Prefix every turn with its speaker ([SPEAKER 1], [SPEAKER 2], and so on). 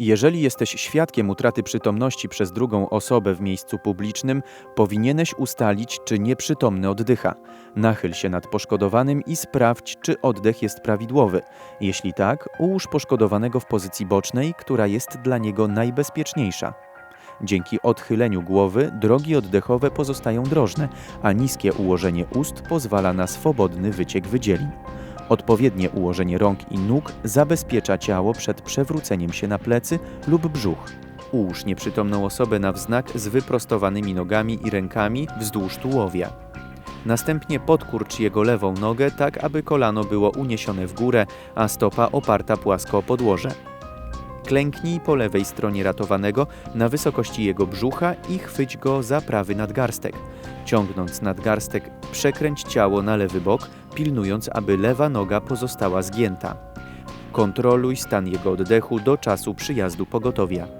[SPEAKER 1] Jeżeli jesteś świadkiem utraty przytomności przez drugą osobę w miejscu publicznym, powinieneś ustalić, czy nieprzytomny oddycha. Nachyl się nad poszkodowanym i sprawdź, czy oddech jest prawidłowy. Jeśli tak, ułóż poszkodowanego w pozycji bocznej, która jest dla niego najbezpieczniejsza. Dzięki odchyleniu głowy drogi oddechowe pozostają drożne, a niskie ułożenie ust pozwala na swobodny wyciek wydzielin. Odpowiednie ułożenie rąk i nóg zabezpiecza ciało przed przewróceniem się na plecy lub brzuch. Ułóż nieprzytomną osobę na wznak z wyprostowanymi nogami i rękami wzdłuż tułowia. Następnie podkurcz jego lewą nogę tak, aby kolano było uniesione w górę, a stopa oparta płasko o podłoże. Klęknij po lewej stronie ratowanego na wysokości jego brzucha i chwyć go za prawy nadgarstek. Ciągnąc nadgarstek, przekręć ciało na lewy bok, pilnując, aby lewa noga pozostała zgięta. Kontroluj stan jego oddechu do czasu przyjazdu pogotowia.